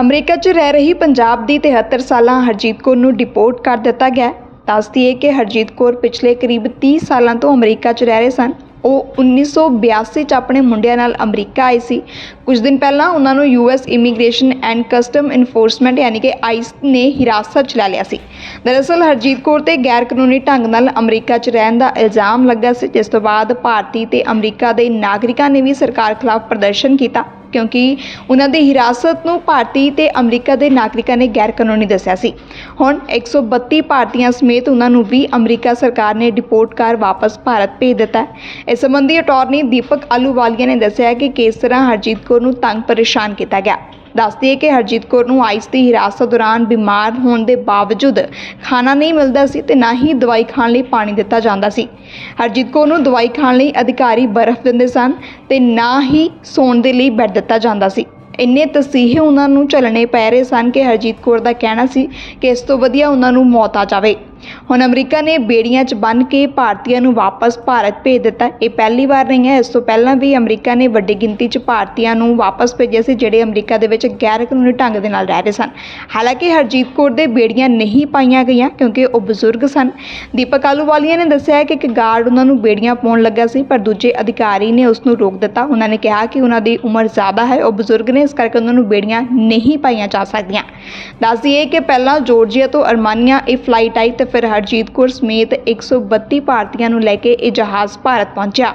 America 'ਚ ਰਹਿ ਰਹੀ ਪੰਜਾਬ ਦੀ 73 ਸਾਲਾਂ ਹਰਜੀਤ ਕੌਰ ਨੂੰ ਡਿਪੋਰਟ ਕਰ ਦਿੱਤਾ ਗਿਆ ਹੈ। ਕਿ ਹਰਜੀਤ ਕੌਰ ਪਿਛਲੇ ਕਰੀਬ 30 ਸਾਲਾਂ ਤੋਂ ਅਮਰੀਕਾ 'ਚ ਰਹਿ ਰਹੇ ਸਨ। ਉਹ 1982 'ਚ ਆਪਣੇ ਮੁੰਡਿਆਂ ਨਾਲ ਅਮਰੀਕਾ ਆਏ ਸੀ। ਕੁਝ ਦਿਨ ਪਹਿਲਾਂ ਉਹਨਾਂ ਨੂੰ US immigration and custom enforcement ਯਾਨੀ ਕਿ ਆਈਸ ਨੇ ਹਿਰਾਸਤ 'ਚ ਲੈ ਲਿਆ ਸੀ। ਦਰਅਸਲ ਹਰਜੀਤ ਕੌਰ ਤੇ ਗੈਰ ਕਾਨੂੰਨੀ ਢੰਗ ਨਾਲ ਅਮਰੀਕਾ 'ਚ ਰਹਿਣ ਦਾ ਇਲਜ਼ਾਮ ਲੱਗਾ ਸੀ, ਜਿਸ ਤੋਂ ਬਾਅਦ ਭਾਰਤੀ ਤੇ ਅਮਰੀਕਾ ਦੇ ਨਾਗਰਿਕਾਂ ਨੇ ਵੀ ਸਰਕਾਰ ਖਿਲਾਫ ਪ੍ਰਦਰਸ਼ਨ ਕੀਤਾ। ਕਿਉਂਕਿ ਉਹਨਾਂ ਦੀ ਹਿਰਾਸਤ ਨੂੰ ਭਾਰਤੀ ਤੇ ਅਮਰੀਕਾ ਦੇ ਨਾਗਰਿਕਾਂ ਨੇ ਗੈਰ ਕਾਨੂੰਨੀ ਦੱਸਿਆ ਸੀ। ਹੁਣ 132 ਭਾਰਤੀਆਂ ਸਮੇਤ ਉਹਨਾਂ ਨੂੰ ਵੀ ਅਮਰੀਕਾ ਸਰਕਾਰ ਨੇ ਡਿਪੋਰਟ ਕਰ ਵਾਪਸ ਭਾਰਤ ਭੇਜ ਦਿੱਤਾ ਹੈ। ਇਸ ਸੰਬੰਧੀ ਅਟਾਰਨੀ ਦੀਪਕ ਆਲੂਵਾਲੀਆ ਨੇ ਦੱਸਿਆ ਕਿ ਕਿਸ ਤਰ੍ਹਾਂ ਹਰਜੀਤ ਕੌਰ ਨੂੰ ਤੰਗ ਪਰੇਸ਼ਾਨ ਕੀਤਾ ਗਿਆ। ਦੱਸਦੀ ਹੈ ਕਿ ਹਰਜੀਤ ਕੌਰ ਨੂੰ ਆਈਸ ਦੀ ਹਿਰਾਸਤ ਦੌਰਾਨ ਬਿਮਾਰ ਹੋਣ ਦੇ ਬਾਵਜੂਦ ਖਾਣਾ ਨਹੀਂ ਮਿਲਦਾ ਸੀ ਤੇ ਨਾ ਹੀ ਦਵਾਈ ਖਾਣ ਲਈ ਪਾਣੀ ਦਿੱਤਾ ਜਾਂਦਾ ਸੀ। ਹਰਜੀਤ ਕੌਰ ਨੂੰ ਦਵਾਈ ਖਾਣ ਲਈ ਅਧਿਕਾਰੀ ਬਰਫ਼ ਦਿੰਦੇ ਸਨ ਤੇ ਨਾ ਹੀ ਸੌਣ ਦੇ ਲਈ ਬੈੱਡ ਦਿੱਤਾ ਜਾਂਦਾ ਸੀ। ਇੰਨੇ ਤਸੀਹੇ ਉਹਨਾਂ ਨੂੰ ਝੱਲਣੇ ਪੈ ਰਹੇ ਸਨ ਕਿ ਹਰਜੀਤ ਕੌਰ ਦਾ ਕਹਿਣਾ ਸੀ ਕਿ ਇਸ ਤੋਂ ਵਧੀਆ ਉਹਨਾਂ ਨੂੰ ਮੌਤ ਆ ਜਾਵੇ। ਹੁਣ ਅਮਰੀਕਾ ਨੇ ਬੇੜੀਆਂ 'ਚ ਬੰਨ੍ਹ ਕੇ ਭਾਰਤੀਆਂ ਨੂੰ ਵਾਪਸ ਭਾਰਤ ਭੇਜ ਦਿੱਤਾ। ਇਹ ਪਹਿਲੀ ਵਾਰ ਨਹੀਂ ਹੈ। ਇਸ ਤੋਂ ਪਹਿਲਾਂ ਵੀ ਅਮਰੀਕਾ ਨੇ ਵੱਡੀ ਗਿਣਤੀ 'ਚ ਭਾਰਤੀਆਂ ਨੂੰ ਵਾਪਸ ਭੇਜਿਆ ਸੀ, ਜਿਹੜੇ ਅਮਰੀਕਾ ਦੇ ਵਿੱਚ ਗੈਰ ਕਾਨੂੰਨੀ ਢੰਗ ਦੇ ਨਾਲ ਰਹਿ ਰਹੇ ਸਨ। ਹਾਲਾਂਕਿ ਹਰਜੀਤ ਕੌਰ ਦੇ ਬੇੜੀਆਂ ਨਹੀਂ ਪਾਈਆਂ ਗਈਆਂ, ਕਿਉਂਕਿ ਉਹ ਬਜ਼ੁਰਗ ਸਨ। ਦੀਪਕ ਆਲੂਵਾਲੀਆ ਨੇ ਦੱਸਿਆ ਕਿ ਇੱਕ ਗਾਰਡ ਉਹਨਾਂ ਨੂੰ ਬੇੜੀਆਂ ਪਾਉਣ ਲੱਗਾ ਸੀ, ਪਰ ਦੂਜੇ ਅਧਿਕਾਰੀ ਨੇ ਉਸ ਨੂੰ ਰੋਕ ਦਿੱਤਾ। ਉਹਨਾਂ ਨੇ ਕਿਹਾ ਕਿ ਉਹਨਾਂ ਦੀ ਉਮਰ ਜ਼ਿਆਦਾ ਹੈ, ਉਹ ਬਜ਼ੁਰਗ ਨੇ, ਇਸ ਕਰਕੇ ਉਹਨਾਂ ਨੂੰ ਬੇੜੀਆਂ ਨਹੀਂ ਪਾਈਆਂ ਜਾ ਸਕਦੀਆਂ। ਦੱਸ ਦਈਏ ਕਿ ਪਹਿਲਾਂ ਜਾਰਜੀਆ ਤੋਂ ਅਰਮਾਨੀਆ ਇਹ ਫਲਾਈਟ ਆਈ ਤੇ ਫਿਰ ਹਰਜੀਤ ਕੌਰ ਸਮੇਤ 132 ਭਾਰਤੀਆਂ ਨੂੰ ਲੈ ਕੇ ਇਹ ਜਹਾਜ਼ ਭਾਰਤ ਪਹੁੰਚਿਆ।